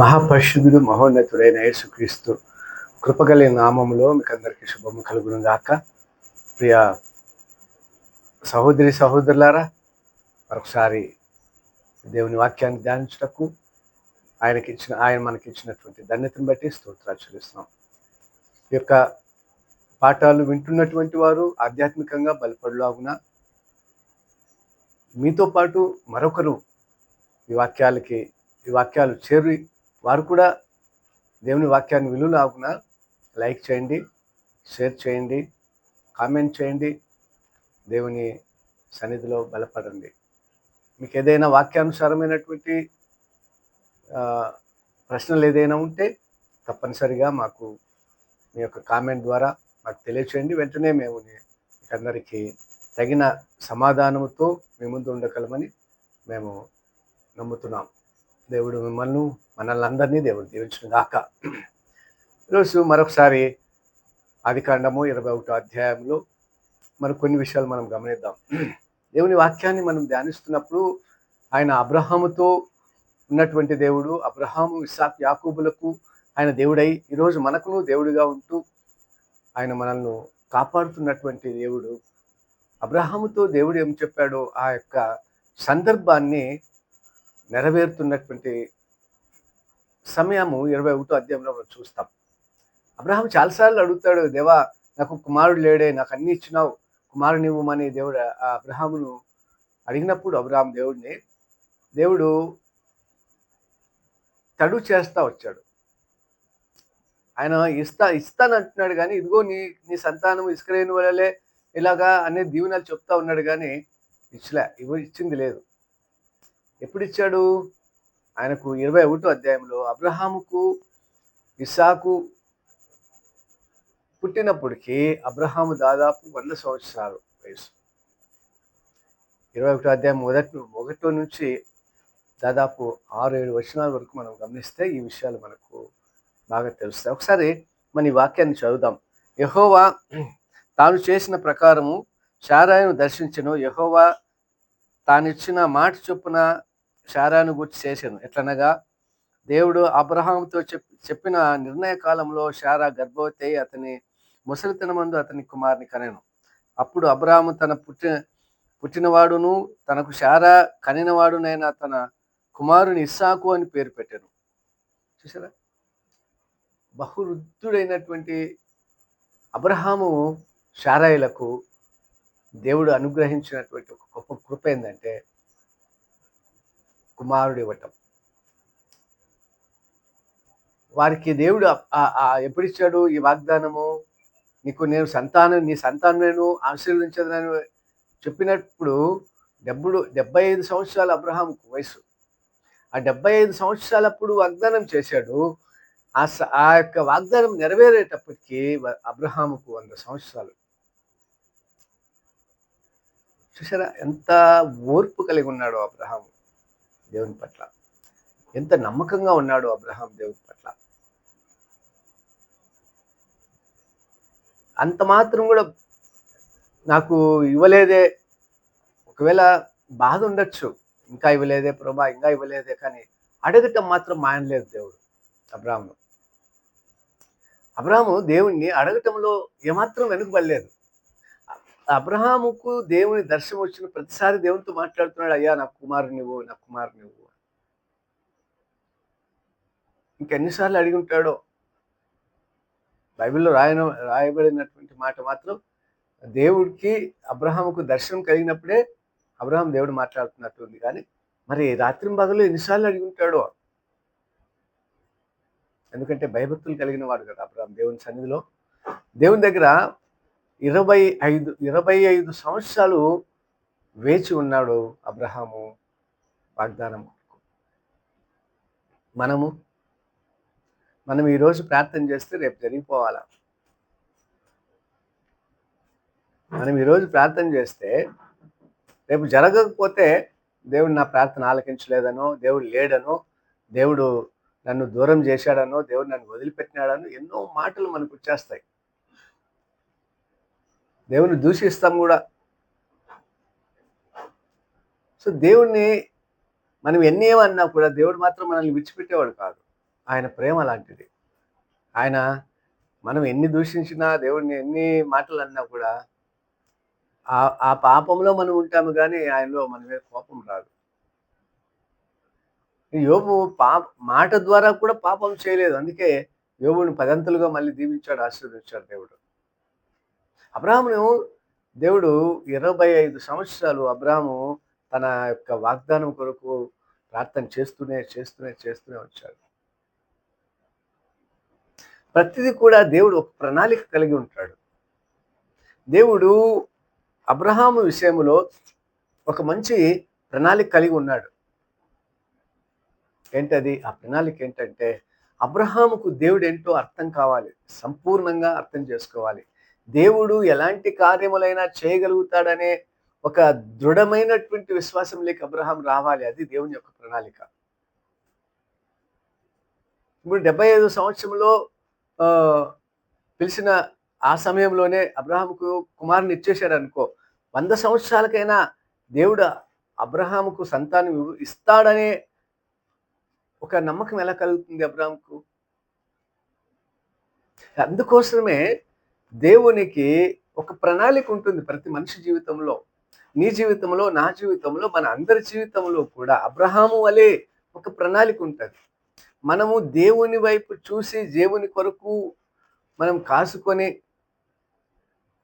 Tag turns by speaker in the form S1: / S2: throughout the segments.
S1: మహాపరిశుద్ధుడు మహోన్నతుడైన యేసుక్రీస్తు. కృపగలి నామంలో మీకు అందరికీ శుభము కలుగును గాక. ప్రియ సహోదరి సహోదరులారా మరొకసారి దేవుని వాక్యాన్ని ధ్యానించటకు ఆయనకి ఇచ్చిన ఆయన మనకి ఇచ్చినటువంటి ధన్యతను బట్టి స్తోత్రాలు చెల్లిస్తున్నాం. ఈ యొక్క పాఠాలు వింటున్నటువంటి వారు ఆధ్యాత్మికంగా బలపడలాగున మీతో పాటు మరొకరు ఈ వాక్యాలకి ఈ వాక్యాలు చేరి వారు కూడా దేవుని వాక్యాన్ని విలువలాగున లైక్ చేయండి షేర్ చేయండి కామెంట్ చేయండి. దేవుని సన్నిధిలో బలపడండి. మీకు ఏదైనా వాక్యానుసారమైనటువంటి ప్రశ్నలు ఏదైనా ఉంటే తప్పనిసరిగా మాకు మీ యొక్క కామెంట్ ద్వారా మాకు తెలియచేయండి. వెంటనే మేము మీకందరికీ అందరికీ తగిన సమాధానముతో మీ ముందు ఉండగలమని మేము నమ్ముతున్నాం. దేవుడు మిమ్మల్ని మనల్ని అందరినీ దేవుడు దీవించిన గాక. ఈరోజు మరొకసారి ఆదికాండము ఇరవై ఒకటో అధ్యాయంలో మరి కొన్ని విషయాలు మనం గమనిద్దాం. దేవుని వాక్యాన్ని మనం ధ్యానిస్తున్నప్పుడు ఆయన అబ్రహాముతో ఉన్నటువంటి దేవుడు అబ్రహాము ఇసాక్ యాకూబులకు ఆయన దేవుడై ఈరోజు మనకును దేవుడిగా ఉంటూ ఆయన మనల్ని కాపాడుతున్నటువంటి దేవుడు. అబ్రహాముతో దేవుడు ఏం చెప్పాడో ఆ యొక్క సందర్భాన్ని నెరవేరుతున్నటువంటి సమయము ఇరవై ఒకటో అధ్యాయంలో మనం చూస్తాం. అబ్రహాం చాలాసార్లు అడుగుతాడు దేవా నాకు కుమారుడు లేడే నాకు అన్ని ఇచ్చినావు. కుమారుని ఇవ్వమని దేవుడు ఆ అబ్రహామును అడిగినప్పుడు అబ్రహాం దేవుడిని దేవుడు తడు చేస్తా వచ్చాడు. ఆయన ఇస్తా ఇస్తానంటున్నాడు కానీ ఇదిగో నీ నీ సంతానం ఇసుకలేని వల్లలే ఇలాగా అనే దీవెనలు చెప్తా ఉన్నాడు కానీ ఇచ్చలే ఇవ్వ ఇచ్చింది లేదు. ఎప్పుడు ఇచ్చాడు? ఆయనకు ఇరవై ఒకటో అధ్యాయంలో అబ్రహాముకు ఇసాకు పుట్టినప్పటికీ అబ్రహాము దాదాపు వంద సంవత్సరాలు వయసు. ఇరవై ఒకటో అధ్యాయం మొదటి ఒకటో నుంచి దాదాపు ఆరు ఏడు వచనాల వరకు మనం గమనిస్తే ఈ విషయాలు మనకు బాగా తెలుస్తాయి. ఒకసారి మన ఈ వాక్యాన్ని చదువుదాం. యహోవా తాను చేసిన ప్రకారము శారాయను దర్శించను. యహోవా తానిచ్చిన మాట చొప్పున శారాను గుర్చి చేశాను. ఎట్లనగా దేవుడు అబ్రహాంతో చెప్ చెప్పిన నిర్ణయ కాలంలో శారా గర్భవతి అయి అతని ముసలితనమందు అతని కుమారుని కనెను. అప్పుడు అబ్రహాము తన పుట్టిన పుట్టినవాడును తనకు శారా కనినవాడునైన తన కుమారుని ఇస్సాకు అని పేరు పెట్టాను. చూసారా బహువృద్ధుడైనటువంటి అబ్రహాము శారాయిలకు దేవుడు అనుగ్రహించినటువంటి ఒక గొప్ప కృప ఏంటంటే కుమారుడు ఇవ్వటం వారికి దేవుడు ఎప్పుడు ఇచ్చాడు ఈ వాగ్దానము? నీకు నేను సంతానం నీ సంతానం నేను ఆశీర్వదించదని చెప్పినప్పుడు డెబ్బడు డెబ్బై ఐదు సంవత్సరాల అబ్రహాంకు వయసు. ఆ డెబ్బై ఐదు సంవత్సరాలప్పుడు వాగ్దానం చేశాడు. ఆ స- ఆ యొక్క వాగ్దానం నెరవేరేటప్పటికి అబ్రహాముకు వంద సంవత్సరాలు. చూసారా ఎంత ఓర్పు కలిగి ఉన్నాడు అబ్రహాము. దేవుని పట్ల. ఎంత నమ్మకంగా ఉన్నాడు అబ్రహాం దేవుని పట్ల. అంత మాత్రం కూడా నాకు ఇవ్వలేదే. ఒకవేళ బాధ ఉండొచ్చు. ఇంకా ఇవ్వలేదే ప్రభా ఇంకా ఇవ్వలేదే కానీ అడగటం మాత్రం మానలేదు దేవుడు అబ్రాహ్మను. అబ్రాహము దేవుణ్ణి అడగటంలో ఏమాత్రం వెనుకబడలేదు. అబ్రహాముకు దేవుని దర్శనం వచ్చిన ప్రతిసారి దేవునితో మాట్లాడుతున్నాడు అయ్యా నా కుమారు నువ్వు నా కుమారు నువ్వు ఇంకెన్నిసార్లు అడిగి ఉంటాడో? బైబిల్లో రాయన రాయబడినటువంటి మాట మాత్రం దేవుడికి అబ్రహాముకు దర్శనం కలిగినప్పుడే అబ్రహాం దేవుడు మాట్లాడుతున్నట్టు ఉంది. కానీ మరి రాత్రి పగలు ఎన్నిసార్లు అడిగి ఉంటాడో? ఎందుకంటే భయభక్తులు కలిగిన వాడు కదా అబ్రహాం దేవుని సన్నిధిలో. దేవుని దగ్గర ఇరవై ఐదు ఇరవై ఐదు సంవత్సరాలు వేచి ఉన్నాడు అబ్రహాము వాగ్దానం. మనము మనం ఈరోజు ప్రార్థన చేస్తే రేపు జరిగిపోవాలా? మనం ఈరోజు ప్రార్థన చేస్తే రేపు జరగకపోతే దేవుడు నా ప్రార్థన ఆలకించలేదనో దేవుడు లేడనో దేవుడు నన్ను దూరం చేశాడనో దేవుడు నన్ను వదిలిపెట్టినాడనో ఎన్నో మాటలు మనకు వచ్చేస్తాయి. దేవుని దూషిస్తాం కూడా. సో దేవుణ్ణి మనం ఎన్ని ఏమన్నా కూడా దేవుడు మాత్రం మనల్ని విడిచిపెట్టేవాడు కాదు. ఆయన ప్రేమ లాంటిది. ఆయన మనం ఎన్ని దూషించినా దేవుడిని ఎన్ని మాటలు అన్నా కూడా ఆ ఆ పాపంలో మనం ఉంటాము కానీ ఆయనలో మన మీద కోపం రాదు. యోబు పాప మాట ద్వారా కూడా పాపం చేయలేదు. అందుకే యోబుని పదంతులుగా మళ్ళీ దీవించాడు ఆశీర్వదించాడు దేవుడు. అబ్రాహమును దేవుడు ఇరవై ఐదు సంవత్సరాలు అబ్రాహము తన యొక్క వాగ్దానం కొరకు ప్రార్థన చేస్తూనే చేస్తూనే చేస్తూనే వచ్చాడు. ప్రతిదీ కూడా దేవుడు ఒక ప్రణాళిక కలిగి ఉంటాడు. దేవుడు అబ్రహాము విషయంలో ఒక మంచి ప్రణాళిక కలిగి ఉన్నాడు. ఏంటది? ఆ ప్రణాళిక ఏంటంటే అబ్రహాముకు దేవుడు ఏంటో అర్థం కావాలి. సంపూర్ణంగా అర్థం చేసుకోవాలి. దేవుడు ఎలాంటి కార్యములైనా చేయగలుగుతాడనే ఒక దృఢమైనటువంటి విశ్వాసం లేక అబ్రహాం రావాలి. అది దేవుని యొక్క ప్రణాళిక. ఇప్పుడు డెబ్బై ఐదు సంవత్సరంలో పిలిచిన ఆ సమయంలోనే అబ్రహాంకు కుమారుని ఇచ్చేశాడు అనుకో వంద సంవత్సరాలకైనా దేవుడు అబ్రహాంకు సంతానం ఇస్తాడనే ఒక నమ్మకం ఎలా కలుగుతుంది అబ్రహాంకు అందుకోసమే దేవునికి ఒక ప్రణాళిక ఉంటుంది ప్రతి మనిషి జీవితంలో. నీ జీవితంలో నా జీవితంలో మన అందరి జీవితంలో కూడా అబ్రహాము వలె ఒక ప్రణాళిక ఉంటుంది. మనము దేవుని వైపు చూసి దేవుని కొరకు మనం కాసుకొని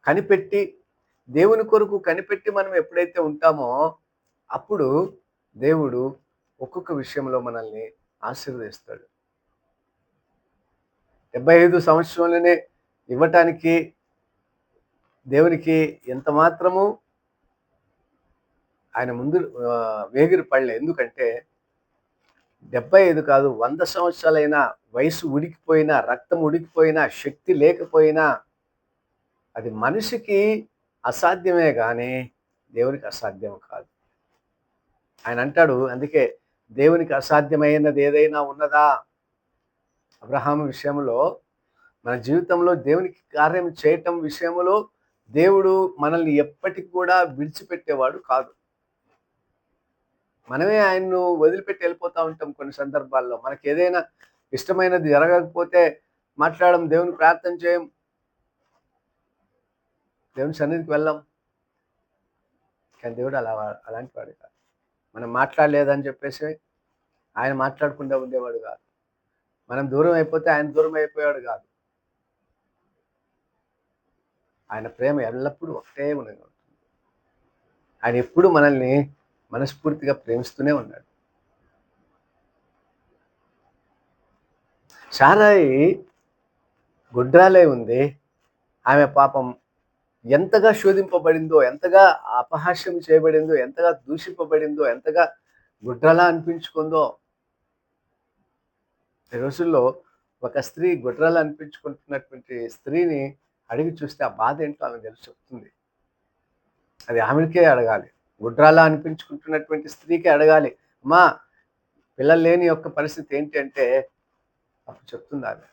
S1: కనిపెట్టి దేవుని కొరకు కనిపెట్టి మనం ఎప్పుడైతే ఉంటామో అప్పుడు దేవుడు ఒక్కొక్క విషయంలో మనల్ని ఆశీర్వదిస్తాడు. డెబ్బై ఐదు సంవత్సరంలోనే ఇవ్వటానికి దేవునికి ఎంత మాత్రము ఆయన ముందు వేగిరి పడలే. ఎందుకంటే డెబ్బై ఐదు కాదు వంద సంవత్సరాలైనా వయసు ఉడికిపోయినా రక్తం ఉడికిపోయినా శక్తి లేకపోయినా అది మనిషికి అసాధ్యమే కానీ దేవునికి అసాధ్యం కాదు. ఆయన అంటాడు అందుకే దేవునికి అసాధ్యమైనది ఏదైనా ఉన్నదా? అబ్రహాం విషయంలో మన జీవితంలో దేవునికి కార్యం చేయటం విషయంలో దేవుడు మనల్ని ఎప్పటికి కూడా విడిచిపెట్టేవాడు కాదు. మనమే ఆయన్ను వదిలిపెట్టి వెళ్ళిపోతూ ఉంటాం కొన్ని సందర్భాల్లో. మనకి ఏదైనా ఇష్టమైనది జరగకపోతే మాట్లాడడం దేవుని ప్రార్థన చేయం. దేవుని సన్నిధికి వెళ్ళాం. కానీ దేవుడు అలా అలాంటి వాడు కాదు. మనం మాట్లాడలేదని చెప్పేసి ఆయన మాట్లాడకుండా ఉండేవాడు కాదు. మనం దూరం అయిపోతే ఆయన దూరం అయిపోయాడు కాదు. ఆయన ప్రేమ ఎల్లప్పుడూ ఒకటే ఉంటుంది ఆయన ఎప్పుడు మనల్ని మనస్ఫూర్తిగా ప్రేమిస్తూనే ఉన్నాడు. సారాయి గుడ్రాలే ఉంది. ఆమె పాపం ఎంతగా శోధింపబడిందో ఎంతగా అపహాస్యం చేయబడిందో ఎంతగా దూషింపబడిందో ఎంతగా గుడ్రలా అనిపించుకుందో ఈ రోజుల్లో ఒక స్త్రీ గుడ్రలా అనిపించుకుంటున్నటువంటి స్త్రీని అడిగి చూస్తే ఆ బాధ ఏంటో ఆమె తెలిసి చెప్తుంది అది ఆమెకే అడగాలి. గుడ్రాలా అనిపించుకుంటున్నటువంటి స్త్రీకి అడగాలి. అమ్మా పిల్లలు లేని యొక్క పరిస్థితి ఏంటి అంటే అప్పుడు చెప్తుంది ఆమె.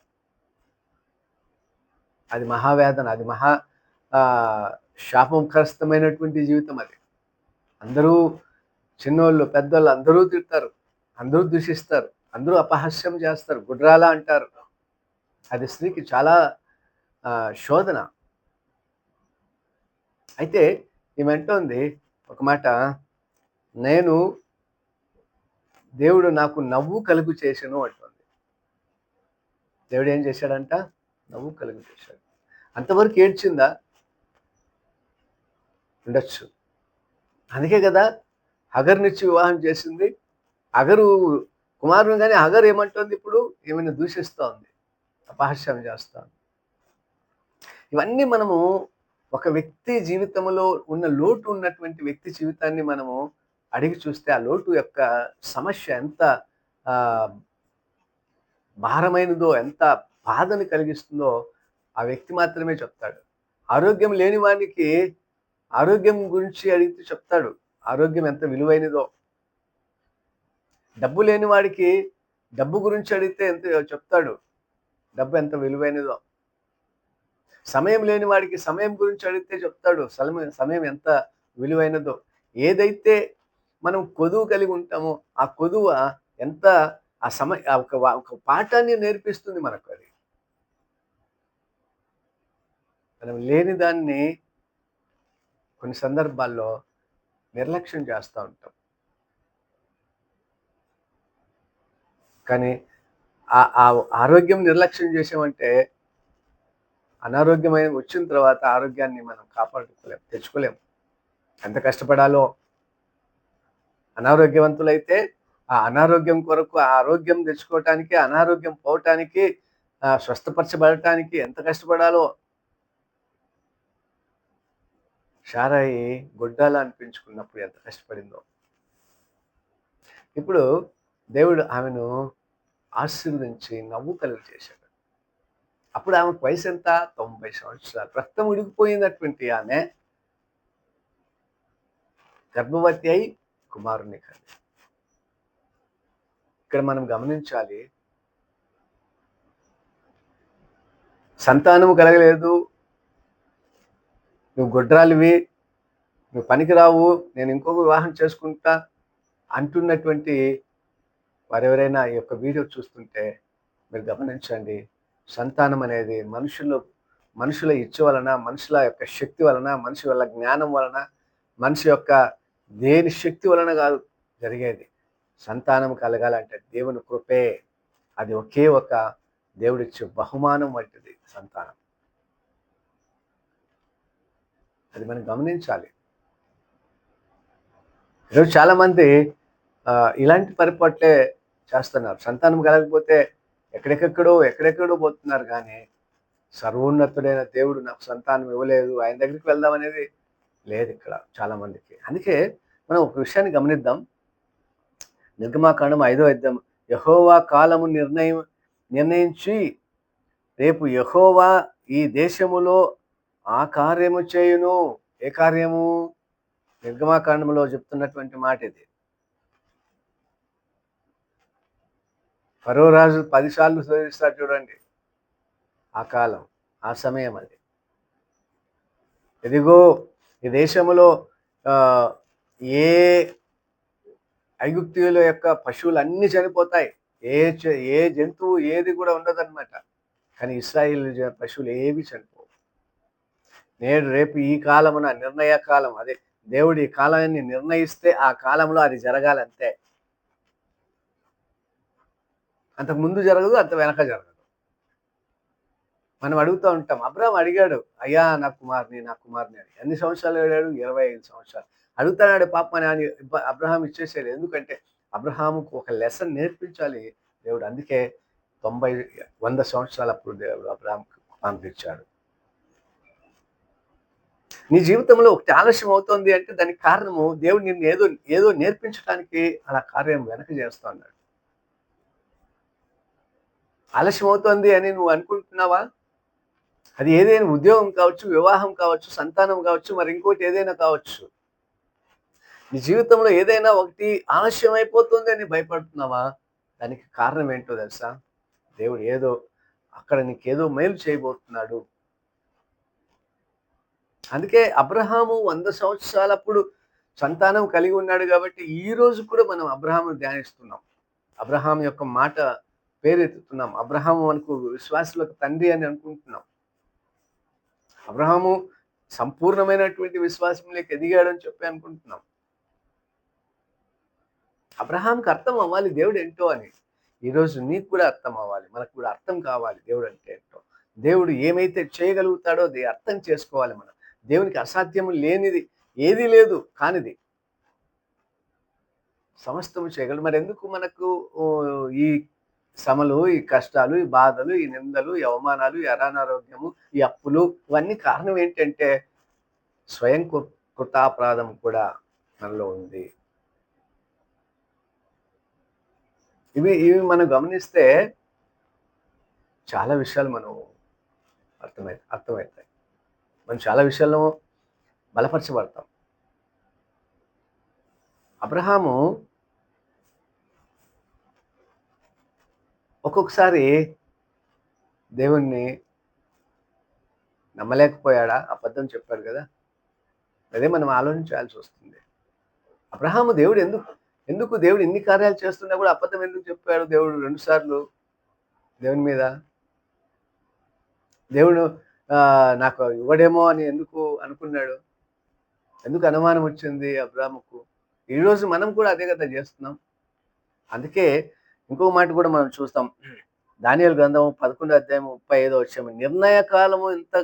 S1: అది మహావేదన అది మహా ఆ, శాపంకరస్తమైనటువంటి జీవితం అది. అందరూ చిన్నోళ్ళు పెద్దోళ్ళు అందరూ తిడతారు. అందరూ దూషిస్తారు. అందరూ అపహాస్యం చేస్తారు. గుడ్రాలా అంటారు. అది స్త్రీకి చాలా శోధన. అయితే ఏమంటోంది ఒక మాట నేను దేవుడు నాకు నవ్వు కలుగు చేశాను అంటుంది. దేవుడు ఏం చేశాడంట? నవ్వు కలుగు చేశాడు. అంతవరకు ఏడ్చిందా? ఉండొచ్చు. అందుకే కదా హగర్నిచ్చి వివాహం చేసింది. అగరు కుమారుని కానీ హగర్ ఏమంటుంది ఇప్పుడు? ఏమైనా దూషిస్తూ ఉంది అపహాస్యం చేస్తా ఉంది ఇవన్నీ మనము ఒక వ్యక్తి జీవితంలో ఉన్న లోటు ఉన్నటువంటి వ్యక్తి జీవితాన్ని మనము అడిగి చూస్తే ఆ లోటు యొక్క సమస్య ఎంత భారమైనదో ఎంత బాధను కలిగిస్తుందో ఆ వ్యక్తి మాత్రమే చెప్తాడు. ఆరోగ్యం లేని వానికి ఆరోగ్యం గురించి అడిగితే చెప్తాడు. ఆరోగ్యం ఎంత విలువైనదో. డబ్బు లేని వాడికి డబ్బు గురించి అడిగితే ఎంత చెప్తాడు. డబ్బు ఎంత విలువైనదో. సమయం లేని వాడికి సమయం గురించి అడిగితే చెప్తాడు సమయం సమయం ఎంత విలువైనదో. ఏదైతే మనం కొదువు కలిగి ఉంటామో ఆ కొదువ ఎంత ఆ సమయ ఒక ఒక పాఠాన్ని నేర్పిస్తుంది మనకు అది. మనం లేని దాన్ని కొన్ని సందర్భాల్లో నిర్లక్ష్యం చేస్తూ ఉంటాం. కానీ ఆ ఆ ఆరోగ్యం నిర్లక్ష్యం చేసామంటే అనారోగ్యమైన వచ్చిన తర్వాత ఆరోగ్యాన్ని మనం కాపాడుకోలేం తెచ్చుకోలేం. ఎంత కష్టపడాలో అనారోగ్యవంతులైతే ఆ అనారోగ్యం కొరకు ఆరోగ్యం తెచ్చుకోవటానికి అనారోగ్యం పోవటానికి ఆ, స్వస్థపరచబడటానికి ఎంత కష్టపడాలో షారాయి గొడ్డాల అనిపించుకున్నప్పుడు ఎంత కష్టపడిందో. ఇప్పుడు దేవుడు ఆమెను ఆశీర్వదించి నవ్వు కలుగు చేశాడు అప్పుడు ఆమెకు వయసు ఎంత? తొంభై సంవత్సరాలు. రక్తం ఉడికిపోయినటువంటి ఆమె గర్భవతి అయి కుమారుని కని ఇక్కడ మనం గమనించాలి సంతానము కలగలేదు. నువ్వు గొడ్రాలివి నువ్వు పనికిరావు నేను ఇంకొక వివాహం చేసుకుంటా అంటున్నటువంటి వారెవరైనా ఈ యొక్క వీడియో చూస్తుంటే మీరు గమనించండి. సంతానం అనేది మనుషులు మనుషుల ఇచ్చ వలన మనుషుల యొక్క శక్తి వలన మనిషి వల్ల జ్ఞానం వలన మనిషి యొక్క దేని శక్తి వలన కాదు జరిగేది. సంతానం కలగాలంటే దేవుని కృపే. అది ఒకే ఒక దేవుడిచ్చే బహుమానం వంటిది సంతానం. అది మనం గమనించాలి. ఈరోజు చాలామంది ఇలాంటి పరిపాట్లే చేస్తున్నారు. సంతానం కలగకపోతే ఎక్కడెక్కడో ఎక్కడెక్కడో పోతున్నారు కానీ సర్వోన్నతుడైన దేవుడు నాకు సంతానం ఇవ్వలేదు. ఆయన దగ్గరికి వెళ్దాం అనేది లేదు ఇక్కడ చాలామందికి. అందుకే మనం ఒక విషయాన్ని గమనిద్దాం. నిర్గమాకాండం ఐదో ఇద్దాం యహోవా కాలము నిర్ణయం నిర్ణయించి రేపు యహోవా ఈ దేశములో ఆ కార్యము చేయును. ఏ కార్యము? నిర్గమాకాండంలో చెప్తున్నటువంటి మాట ఇది పరో రాజు పదిసార్లు శోధిస్తారు చూడండి. ఆ కాలం ఆ సమయం అది. ఎదిగో ఈ దేశంలో ఏ ఐగుప్తియుల యొక్క పశువులు అన్నీ చనిపోతాయి. ఏ చ- ఏ జంతువు ఏది కూడా ఉండదన్నమాట. కానీ ఇస్రాయిల్ పశువులు ఏవి చనిపోవు. నేడు రేపు ఈ కాలమున నిర్ణయ కాలం అదే దేవుడు ఈ కాలాన్ని నిర్ణయిస్తే ఆ కాలంలో అది జరగాలంతే. అంతకు ముందు జరగదు అంత వెనక జరగదు. మనం అడుగుతూ ఉంటాం అబ్రహం అడిగాడు అయ్యా నా కుమార్ని నా కుమార్ని అని ఎన్ని సంవత్సరాలు అడిగాడు? ఇరవై ఐదు సంవత్సరాలు. అడుగుతాడు పాప అని అబ్రహాం ఇచ్చేసాడు ఎందుకంటే అబ్రహాముకు ఒక లెసన్ నేర్పించాలి. దేవుడు అందుకే తొంభై వంద సంవత్సరాలు అప్పుడు దేవుడు అబ్రహాంకు పంపించాడు నీ జీవితంలో ఒకటి ఆలస్యం అవుతోంది అంటే దానికి కారణము దేవుడు నిన్ను ఏదో ఏదో నేర్పించడానికి అలా కార్యం వెనక చేస్తా ఉన్నాడు. ఆలస్యం అవుతోంది అని నువ్వు అనుకుంటున్నావా? అది ఏదైనా ఉద్యోగం కావచ్చు వివాహం కావచ్చు సంతానం కావచ్చు మరి ఇంకోటి ఏదైనా కావచ్చు. నీ జీవితంలో ఏదైనా ఒకటి ఆలస్యం అయిపోతుంది అని భయపడుతున్నావా? దానికి కారణం ఏంటో తెలుసా? దేవుడు ఏదో అక్కడ నీకేదో మేలు చేయబోతున్నాడు. అందుకే అబ్రహాము వంద సంవత్సరాలప్పుడు సంతానం కలిగి ఉన్నాడు కాబట్టి ఈ రోజు కూడా మనం అబ్రహాము ధ్యానిస్తున్నాం. అబ్రహాం యొక్క మాట పేరెత్తుతున్నాం. అబ్రహాము మనకు విశ్వాసులకు తండ్రి అని అనుకుంటున్నాం. అబ్రహాము సంపూర్ణమైనటువంటి విశ్వాసంలోకి ఎదిగాడని చెప్పి అనుకుంటున్నాం. అబ్రహాంకి అర్థం అవ్వాలి దేవుడు ఏంటో అని. ఈరోజు నీకు కూడా అర్థం అవ్వాలి. మనకు కూడా అర్థం కావాలి దేవుడు అంటే ఏంటో. దేవుడు ఏమైతే చేయగలుగుతాడో అది అర్థం చేసుకోవాలి మనం. దేవునికి అసాధ్యము లేనిది ఏది లేదు కానిది. సమస్తము చేయగలడు. మరి ఎందుకు మనకు ఓ, ఈ శ్రమలు ఈ కష్టాలు ఈ బాధలు ఈ నిందలు ఈ అవమానాలు ఈ అనారోగ్యము ఈ అప్పులు ఇవన్నీ కారణం ఏంటంటే స్వయం కృతాపరాధం కూడా మనలో ఉంది. ఇవి ఇవి మనం గమనిస్తే చాలా విషయాలు మనం అర్థమై అర్థమవుతాయి. మనం చాలా విషయాల్లో బలపరచబడతాం. అబ్రహాము ఒక్కొక్కసారి దేవుణ్ణి నమ్మలేకపోయాడా? అబద్ధం చెప్పాడు కదా. అదే మనం ఆలోచించాల్సి వస్తుంది. అబ్రహాము దేవుడు ఎందుకు ఎందుకు దేవుడు ఇన్ని కార్యాలు చేస్తున్నా కూడా అబద్ధం ఎందుకు చెప్పాడు దేవుడు రెండుసార్లు దేవుని మీద? దేవుడు నాకు ఇవ్వడేమో అని ఎందుకు అనుకున్నాడు? ఎందుకు అనుమానం వచ్చింది అబ్రాహముకు? ఈరోజు మనం కూడా అదే కదా చేస్తున్నాం. అందుకే ఇంకో మాట కూడా మనం చూస్తాం. దానియలు గ్రంథం పదకొండు అధ్యాయం ముప్పై ఐదో వచ్చాం నిర్ణయ కాలము ఇంత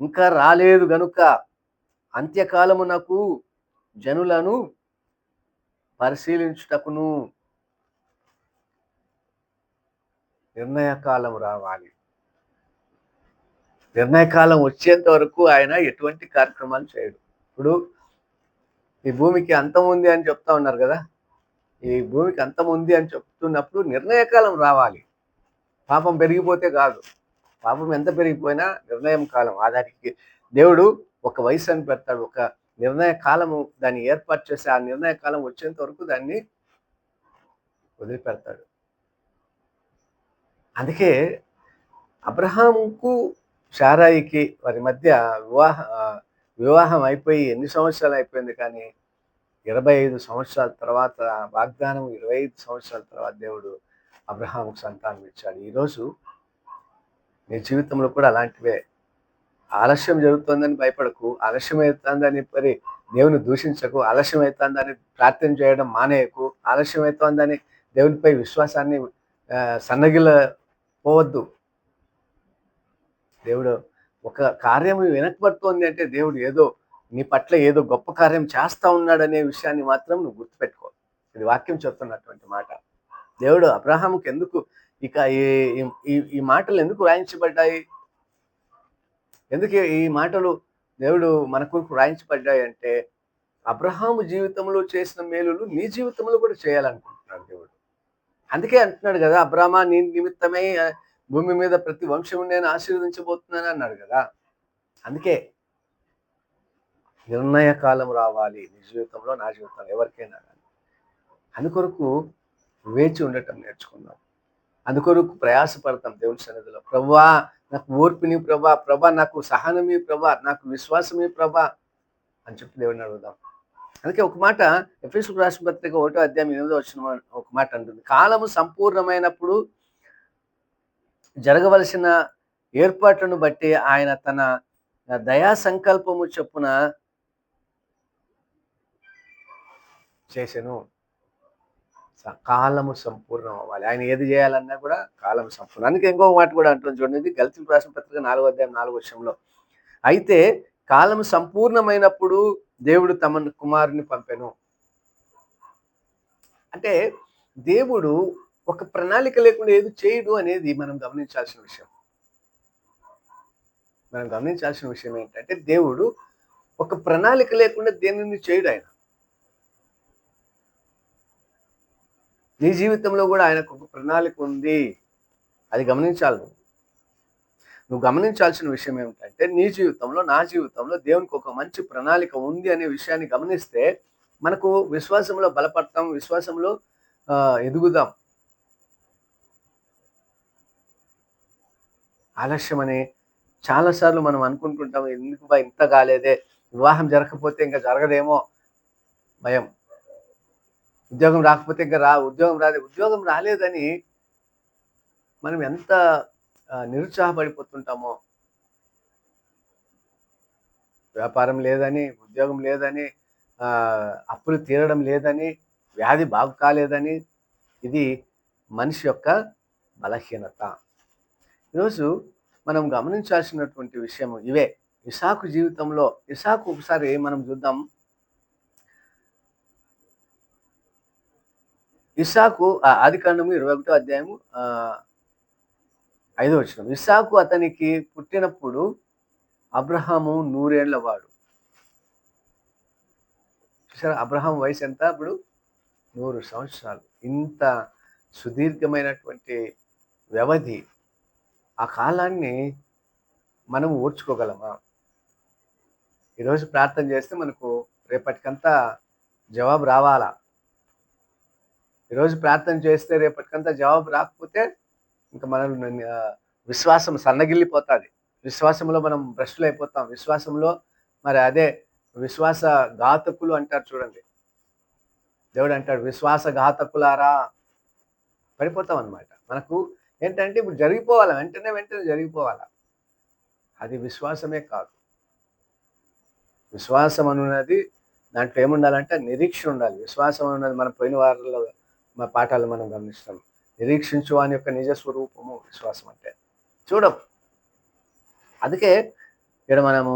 S1: ఇంకా రాలేదు గనుక అంత్యకాలమునకు జనులను పరిశీలించుటకును నిర్ణయకాలం రావాలి. నిర్ణయకాలం వచ్చేంత వరకు ఆయన ఎటువంటి కార్యక్రమాలు చేయడు. ఇప్పుడు ఈ భూమికి అంతం ఉంది అని చెప్తా ఉన్నారు కదా ఈ భూమికి అంతం ఉంది అని చెప్తున్నప్పుడు నిర్ణయకాలం రావాలి. పాపం పెరిగిపోతే కాదు. పాపం ఎంత పెరిగిపోయినా నిర్ణయం కాలం. ఆ దానికి దేవుడు ఒక వయసు అని పెడతాడు. ఒక నిర్ణయ కాలము దాన్ని ఏర్పాటు చేసి ఆ నిర్ణయ కాలం వచ్చేంత వరకు దాన్ని వదిలిపెడతాడు. అందుకే అబ్రహాంకు షారాయికి వారి మధ్య వివాహ వివాహం అయిపోయి ఎన్ని సంవత్సరాలు అయిపోయింది కానీ ఇరవై ఐదు సంవత్సరాల తర్వాత వాగ్దానం ఇరవై ఐదు సంవత్సరాల తర్వాత దేవుడు అబ్రహాంకు సంతానం ఇచ్చాడు. ఈరోజు నీ జీవితంలో కూడా అలాంటివే. ఆలస్యం జరుగుతుందని భయపడకు ఆలస్యం అవుతుందని మరి దేవుని దూషించకు ఆలస్యం అవుతుందని ప్రార్థన చేయడం మానేయకు ఆలస్యం అవుతుందని దేవునిపై విశ్వాసాన్ని సన్నగిల పోవద్దు దేవుడు ఒక కార్యం వెనకబడుతోంది అంటే దేవుడు ఏదో నీ పట్ల ఏదో గొప్ప కార్యం చేస్తా ఉన్నాడనే విషయాన్ని మాత్రం నువ్వు గుర్తుపెట్టుకో. ఇది వాక్యం చెప్తున్నటువంటి మాట. దేవుడు అబ్రహాంకి ఎందుకు ఇక ఈ ఈ- ఈ మాటలు ఎందుకు రాయించబడ్డాయి ఎందుకు ఈ మాటలు దేవుడు మన కొరకు రాయించబడ్డాయి అంటే అబ్రహాము జీవితంలో చేసిన మేలులు నీ జీవితంలో కూడా చేయాలనుకుంటున్నాడు దేవుడు. అందుకే అంటున్నాడు కదా అబ్రహమా నీ నిమిత్తమే భూమి మీద ప్రతి వంశము నేను ఆశీర్వదించబోతున్నాను అన్నాడు కదా. అందుకే నిర్ణయ కాలం రావాలి నీ జీవితంలో నా జీవితంలో ఎవరికైనా కానీ అందుకొరకు వేచి ఉండటం నేర్చుకున్నాం. అందుకొరకు ప్రయాసపడతాం దేవుని సన్నిధిలో. ప్రభా నాకు ఓర్పుని ప్రభా ప్రభా నాకు సహనమే ప్రభా నాకు విశ్వాసమే ప్రభా అని చెప్పి దేవుని అడుగుదాం. అందుకే ఒక మాట ఎఫ్ఎస్ రాష్ట్ర పత్రిక ఒకటో అధ్యాయం ఎనిమిదో వచ్చిన ఒక మాట అంటుంది. కాలము సంపూర్ణమైనప్పుడు జరగవలసిన ఏర్పాట్లను బట్టి ఆయన తన దయా సంకల్పము చొప్పున చేసెను. కాలము సంపూర్ణం అవ్వాలి ఆయన ఏది చేయాలన్నా కూడా కాలం సంపూర్ణం. అందుకే ఇంకో మాట కూడా అంటుంది చూడండి గల్తీ రాసిన పత్రిక నాలుగో అధ్యాయం నాలుగో విషయంలో అయితే కాలం సంపూర్ణమైనప్పుడు దేవుడు తమ కుమారుని పంపెను. అంటే దేవుడు ఒక ప్రణాళిక లేకుండా ఏది చేయడు అనేది మనం గమనించాల్సిన విషయం. మనం గమనించాల్సిన విషయం ఏంటంటే దేవుడు ఒక ప్రణాళిక లేకుండా దేనిని చేయడు ఆయన. నీ జీవితంలో కూడా ఆయనకు ఒక ప్రణాళిక ఉంది. అది గమనించాలి నువ్వు. గమనించాల్సిన విషయం ఏమిటంటే నీ జీవితంలో నా జీవితంలో దేవునికి ఒక మంచి ప్రణాళిక ఉంది అనే విషయాన్ని గమనిస్తే మనకు విశ్వాసంలో బలపడతాం విశ్వాసంలో ఎదుగుదాం. ఆలస్యం అని చాలాసార్లు మనం అనుకుంటుంటాం ఎందుకు బా ఇంత కాలేదే? వివాహం జరగకపోతే ఇంకా జరగదేమో? భయం. ఉద్యోగం రాకపోతే ఇంకా రా ఉద్యోగం రాలేదు ఉద్యోగం రాలేదని మనం ఎంత నిరుత్సాహపడిపోతుంటామో. వ్యాపారం లేదని ఉద్యోగం లేదని అప్పులు తీరడం లేదని వ్యాధి బాగు కాలేదని ఇది మనిషి యొక్క బలహీనత. ఈరోజు మనం గమనించాల్సినటువంటి విషయం ఇవే. ఇసాకు జీవితంలో ఇసాకు ఒకసారి మనం చూద్దాం. ఇసాకు ఆ ఆది కాండము ఇరవై ఒకటో అధ్యాయము ఐదో వచ్చిన ఇసాకు అతనికి పుట్టినప్పుడు అబ్రహాము నూరేళ్ళ వాడు. చూసారా? అబ్రహాం వయసు ఎంత? అప్పుడు నూరు సంవత్సరాలు. ఇంత సుదీర్ఘమైనటువంటి వ్యవధి. ఆ కాలాన్ని మనం ఓర్చుకోగలమా? ఈరోజు ప్రార్థన చేస్తే మనకు రేపటికంతా జవాబు రావాలా? ఈరోజు ప్రార్థన చేస్తే రేపటికంతా జవాబు రాకపోతే ఇంకా మనం విశ్వాసం సన్నగిల్లిపోతుంది. విశ్వాసంలో మనం భ్రష్టులు అయిపోతాం. విశ్వాసంలో మరి అదే విశ్వాస ఘాతకులు అంటారు చూడండి. దేవుడు అంటాడు విశ్వాసఘాతకులారా పడిపోతాం అనమాట మనకు ఏంటంటే ఇప్పుడు జరిగిపోవాలి. వెంటనే వెంటనే జరిగిపోవాలి? అది విశ్వాసమే కాదు. విశ్వాసం అనున్నది దాంట్లో ఏముండాలంటే నిరీక్షణ ఉండాలి. విశ్వాసం అన్నది మనం పోయిన వారంలో మా పాఠాలు మనం గమనిస్తాం. నిరీక్షించు అని యొక్క నిజ స్వరూపము విశ్వాసం అంటే చూడం. అందుకే ఇక్కడ మనము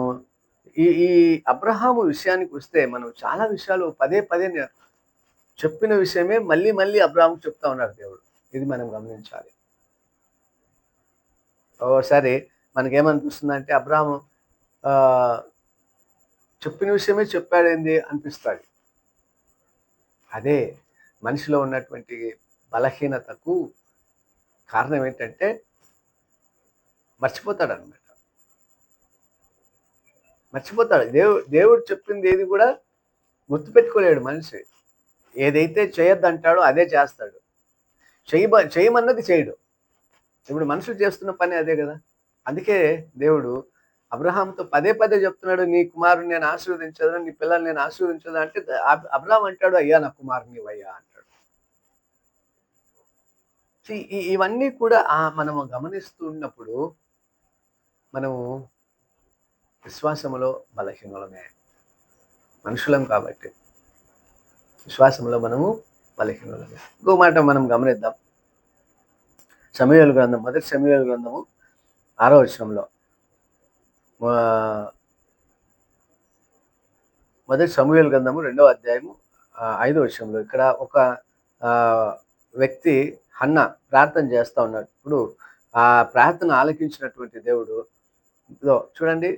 S1: ఈ ఈ అబ్రహాము విషయానికి వస్తే మనం చాలా విషయాలు పదే పదే చెప్పిన విషయమే మళ్ళీ మళ్ళీ అబ్రహాము చెప్తా ఉన్నారు దేవుడు. ఇది మనం గమనించాలి. ఒకసారి మనకేమనిపిస్తుంది అంటే అబ్రహాము చెప్పిన విషయమే చెప్పాడేంది అనిపిస్తుంది. అదే మనిషిలో ఉన్నటువంటి బలహీనతకు కారణం ఏంటంటే మర్చిపోతాడనమాట మర్చిపోతాడు. దేవుడు దేవుడు చెప్పింది ఏది కూడా గుర్తుపెట్టుకోలేడు మనిషి. ఏదైతే చేయొద్దు అంటాడో అదే చేస్తాడు. చేయ చేయమన్నది చేయడు. ఇప్పుడు మనుషులు చేస్తున్న పని అదే కదా. అందుకే దేవుడు అబ్రహాంతో పదే పదే చెప్తున్నాడు నీ కుమారుని నేను ఆశీర్వదించదు నీ పిల్లల్ని నేను ఆశీర్వదించదు అంటే అబ్రహాం అంటాడు అయ్యా నా కుమారుని అయ్యా అంటాడు. ఇవన్నీ కూడా మనము గమనిస్తూ ఉన్నప్పుడు మనము విశ్వాసములో బలహీనులమే మనుషులం కాబట్టి విశ్వాసంలో మనము బలహీనులమే ఇంకో మాట మనం గమనిద్దాం. సమయాల గ్రంథం మొదటి సమయాల గ్రంథము ఆరో వచనంలో. మొదటి సమూహల గ్రంథము రెండవ అధ్యాయము ఆ, ఐదో విషయంలో ఇక్కడ ఒక వ్యక్తి అన్న ప్రార్థన చేస్తూ ఉన్నప్పుడు ఆ ప్రార్థన ఆలకించినటువంటి దేవుడు ఇదో చూడండి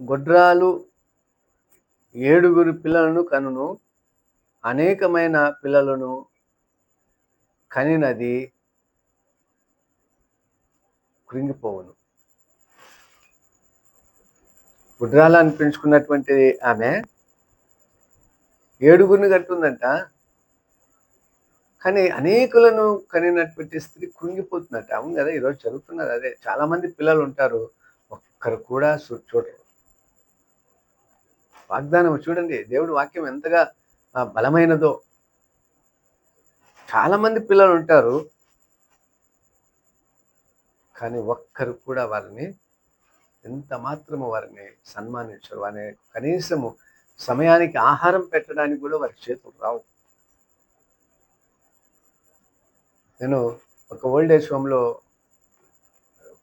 S1: గొడ్రాలు ఏడుగురు పిల్లలను కనును అనేకమైన పిల్లలను కనినది కృంగిపోవును. గుడ్రాలు అనిపించుకున్నటువంటి ఆమె ఏడుగురిని కట్టుందంట కానీ అనేకులను కనినటువంటి స్త్రీ కృంగిపోతుందట అవును కదా ఈరోజు చదువుతున్నది అదే. చాలా మంది పిల్లలు ఉంటారు ఒక్కరు కూడా చూ- చూడరు. వాగ్దానం చూడండి దేవుడి వాక్యం ఎంతగా బలమైనదో. చాలా మంది పిల్లలు ఉంటారు కానీ ఒక్కరు కూడా వారిని ఎంత మాత్రము వారిని సన్మానించరు. వారిని కనీసము సమయానికి ఆహారం పెట్టడానికి కూడా వారి చేతులు రావు. నేను ఒక ఓల్డ్ ఏజ్ హోమ్లో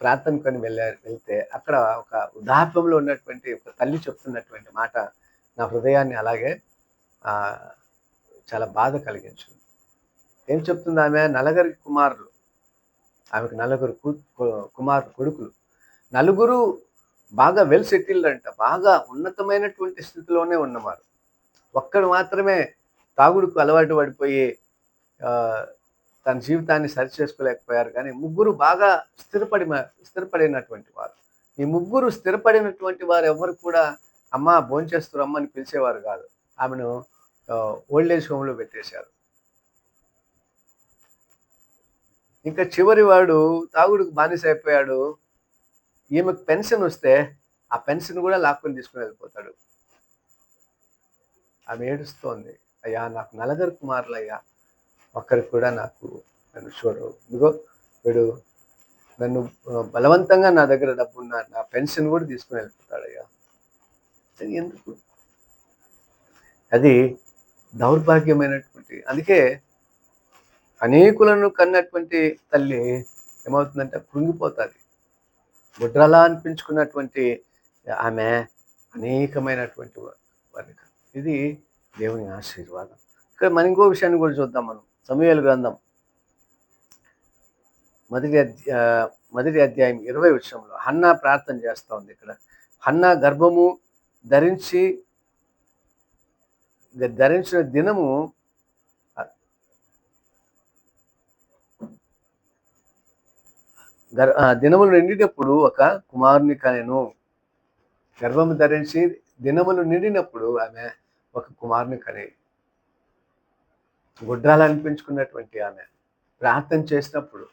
S1: ప్రార్థనకొని వెళ్ళా వెళ్తే అక్కడ ఒక వృద్ధాప్యంలో ఉన్నటువంటి ఒక తల్లి చెప్తున్నటువంటి మాట నా హృదయాన్ని అలాగే చాలా బాధ కలిగించింది. ఏం చెప్తుంది ఆమె? నలుగురి కుమారులు. ఆమెకు నలుగురు కు- కుమారు కొడుకులు. నలుగురు బాగా వెల్ సెటిల్డ్ అంట బాగా ఉన్నతమైనటువంటి స్థితిలోనే ఉన్నవారు. ఒక్కడు మాత్రమే తాగుడుకు అలవాటు పడిపోయి తన జీవితాన్ని సరి చేసుకోలేకపోయారు. కానీ ముగ్గురు బాగా స్థిరపడి స్థిరపడినటువంటి వారు. ఈ ముగ్గురు స్థిరపడినటువంటి వారు ఎవరు కూడా అమ్మ భోంచేస్తారు అమ్మని పిలిచేవారు కాదు. ఆమెను ఓల్డ్ ఏజ్ హోమ్లో పెట్టేశారు. ఇంకా చివరి వాడు తాగుడుకు బానిస అయిపోయాడు. ఈమెకు పెన్షన్ వస్తే ఆ పెన్షన్ కూడా లాక్కొని తీసుకుని వెళ్ళిపోతాడు. ఆమె ఏడుస్తోంది. అయ్యా నాకు నలగరు కుమారులు ఒక్కరికి కూడా నాకు నన్ను చూడరు ఇదిగో వీడు నన్ను బలవంతంగా నా దగ్గర డబ్బు ఉన్న నా పెన్షన్ కూడా తీసుకుని వెళ్ళిపోతాడయ్యా. అది ఎందుకు? అది దౌర్భాగ్యమైనటువంటి అందుకే అనేకులను కన్నటువంటి తల్లి ఏమవుతుందంటే కృంగిపోతుంది. గుడ్రలా అనిపించుకున్నటువంటి ఆమె అనేకమైనటువంటి వా- ఇది దేవుని ఆశీర్వాదం. ఇక్కడ మన ఇంకో విషయాన్ని కూడా చూద్దాం మనం. సమయాల గ్రంథం మొదటి మొదటి అధ్యాయం ఇరవై విషయంలో హన్నా ప్రార్థన చేస్తూ ఉంది ఇక్కడ. హన్నా గర్భము ధరించి ధరించిన దినము గర్ ఆ, దినములు నిండినప్పుడు ఒక కుమారుని కనెను. గర్భము ధరించి దినములు నిండినప్పుడు ఆమె ఒక కుమారుని కనే గుడ్రాలు అనిపించుకున్నటువంటి ఆమె. ప్రార్థన చేసినప్పుడు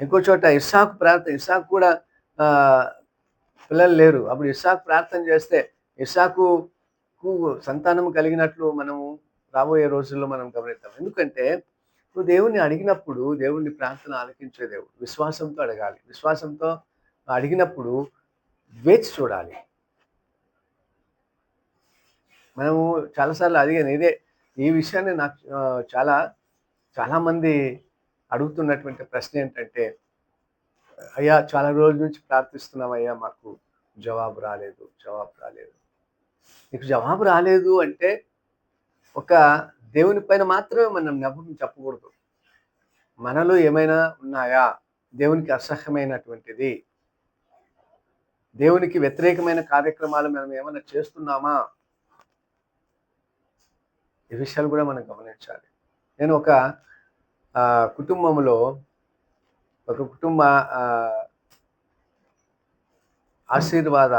S1: ఇంకో చోట ఇస్సాకు ప్రార్థన ఇస్సాకు కూడా పిల్లలు లేరు. అప్పుడు ఇస్సాకు ప్రార్థన చేస్తే ఇసాకు సంతానం కలిగినట్లు మనము రాబోయే రోజుల్లో మనం గమనిస్తాం ఎందుకంటే నువ్వు దేవుణ్ణి అడిగినప్పుడు దేవుణ్ణి ప్రార్థన ఆలకించే దేవుడు. విశ్వాసంతో అడగాలి. విశ్వాసంతో అడిగినప్పుడు వేచి చూడాలి. మనము చాలాసార్లు అడిగాను ఇదే ఈ విషయాన్ని నాకు చాలా చాలామంది అడుగుతున్నటువంటి ప్రశ్న ఏంటంటే అయ్యా చాలా రోజుల నుంచి ప్రార్థిస్తున్నాం అయ్యా మాకు జవాబు రాలేదు జవాబు రాలేదు. నీకు జవాబు రాలేదు అంటే ఒక దేవుని పైన మాత్రమే మనం నమ్మకం చెప్పకూడదు. మనలో ఏమైనా ఉన్నాయా? దేవునికి అసహ్యమైనటువంటిది. దేవునికి వ్యతిరేకమైన కార్యక్రమాలు మనం ఏమైనా చేస్తున్నామా? ఈ విషయాలు కూడా మనం గమనించాలి. నేను ఒక కుటుంబంలో ఒక కుటుంబ ఆశీర్వాద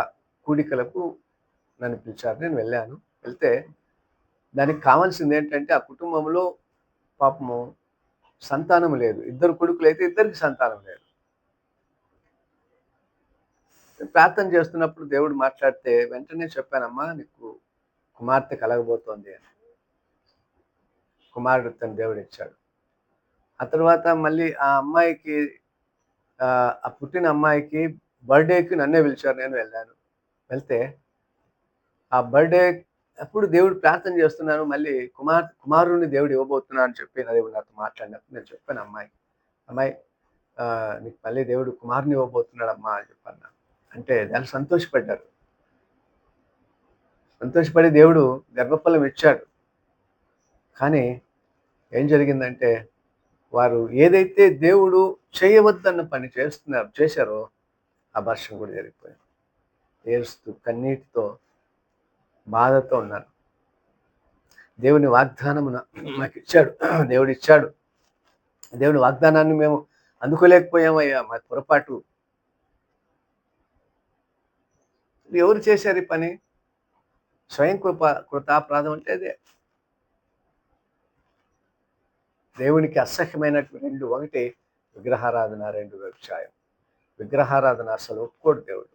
S1: కూడికలకు నన్ను పిలిచారు. నేను వెళ్ళాను. వెళ్తే దానికి కావాల్సింది ఏంటంటే ఆ కుటుంబంలో పాపము సంతానం లేదు. ఇద్దరు కొడుకులు అయితే ఇద్దరికి సంతానం లేదు. ప్రార్థన చేస్తున్నప్పుడు దేవుడు మాట్లాడితే వెంటనే చెప్పానమ్మా నీకు కుమార్తె కలగబోతోంది అని. కుమారుడు తన దేవుడు ఇచ్చాడు ఆ తర్వాత మళ్ళీ ఆ అమ్మాయికి ఆ పుట్టిన అమ్మాయికి బర్త్డేకి నన్నే పిలిచారు నేను వెళ్ళాను. వెళ్తే ఆ బర్త్డే అప్పుడు దేవుడు ప్రార్థన చేస్తున్నాను మళ్ళీ కుమార్ కుమారుని దేవుడు ఇవ్వబోతున్నా అని చెప్పి నా దేవుడు నాతో మాట్లాడినప్పుడు నేను చెప్పాను అమ్మాయి అమ్మాయి నీకు మళ్ళీ దేవుడు కుమారుని ఇవ్వబోతున్నాడు అమ్మా అని చెప్పాను అంటే దాన్ని సంతోషపడ్డారు. సంతోషపడి దేవుడు గర్భఫలం ఇచ్చాడు. కానీ ఏం జరిగిందంటే వారు ఏదైతే దేవుడు చేయవద్దన్న పని చేస్తున్నారు చేశారో ఆ వర్షం కూడా జరిగిపోయింది. ఏడుస్తూ కన్నీటితో బాధతో ఉన్నారు. దేవుని వాగ్దానమున మాకు ఇచ్చాడు దేవుడు ఇచ్చాడు దేవుని వాగ్దానాన్ని మేము అందుకోలేకపోయామయ్యా మా పొరపాటు. ఎవరు చేశారు ఈ పని? స్వయం కృప కృతాపరాధం అంటే అదే. దేవునికి అసహ్యమైనటువంటి రెండు ఒకటి విగ్రహారాధన రెండు వ్యవసాయం విగ్రహారాధన అసలు ఒప్పుకోడు దేవుడు.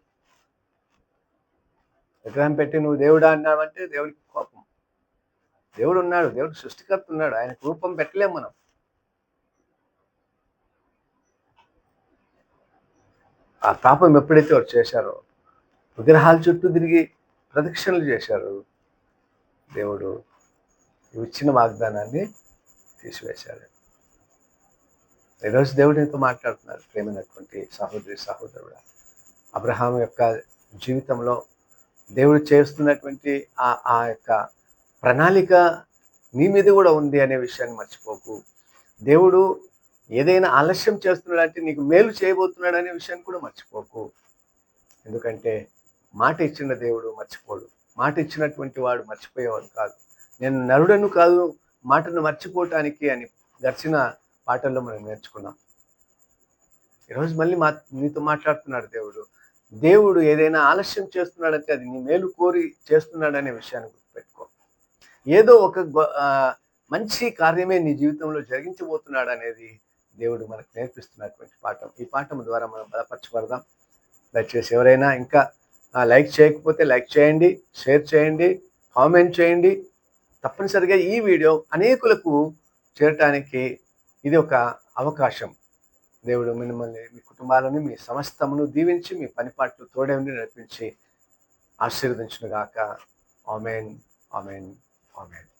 S1: విగ్రహం పెట్టి నువ్వు దేవుడా అన్నావంటే దేవుడికి కోపం. దేవుడు ఉన్నాడు దేవుడు సృష్టికర్త ఉన్నాడు ఆయనకు రూపం పెట్టలేం మనం. ఆ పాపం ఎప్పుడైతే వారు చేశారో విగ్రహాల చుట్టూ తిరిగి ప్రదక్షిణలు చేశారు దేవుడు ఇచ్చిన వాగ్దానాన్ని తీసివేశాడు ఈరోజు దేవుడు నీతో మాట్లాడుతున్నారు ప్రేమైనటువంటి సహోదరి సహోదరుడు. అబ్రహాం యొక్క జీవితంలో దేవుడు చేస్తున్నటువంటి ఆ ఆ యొక్క ప్రణాళిక నీ మీద కూడా ఉంది అనే విషయాన్ని మర్చిపోకు. దేవుడు ఏదైనా ఆలస్యం చేస్తున్నాడంటే నీకు మేలు చేయబోతున్నాడు అనే విషయాన్ని కూడా మర్చిపోకు. ఎందుకంటే మాట ఇచ్చిన దేవుడు మర్చిపోడు. మాట ఇచ్చినటువంటి వాడు మర్చిపోయేవాడు కాదు. నేను నరుడను కాదు మాటను మర్చిపోవటానికి అని గడిచిన పాటల్లో మనం నేర్చుకున్నాం. ఈరోజు మళ్ళీ మా నీతో మాట్లాడుతున్నాడు దేవుడు. దేవుడు ఏదైనా ఆలస్యం చేస్తున్నాడంటే అది నీ మేలు కోరి చేస్తున్నాడనే విషయాన్ని గుర్తుపెట్టుకో. ఏదో ఒక గొ- మంచి కార్యమే నీ జీవితంలో జరిగించబోతున్నాడు అనేది దేవుడు మనకు నేర్పిస్తున్నటువంటి పాఠం. ఈ పాఠం ద్వారా మనం బలపరచబడదాం. దయచేసి ఎవరైనా ఇంకా లైక్ చేయకపోతే లైక్ చేయండి షేర్ చేయండి కామెంట్ చేయండి. తప్పనిసరిగా ఈ వీడియో అనేకులకు చేరటానికి ఇది ఒక అవకాశం. దేవుడు మిమ్మల్ని మీ కుటుంబాలను మీ సమస్తమును దీవించి మీ పనిపాట్లు తోడేమని నడిపించి ఆశీర్వదించునుగాక. Amen amen amen.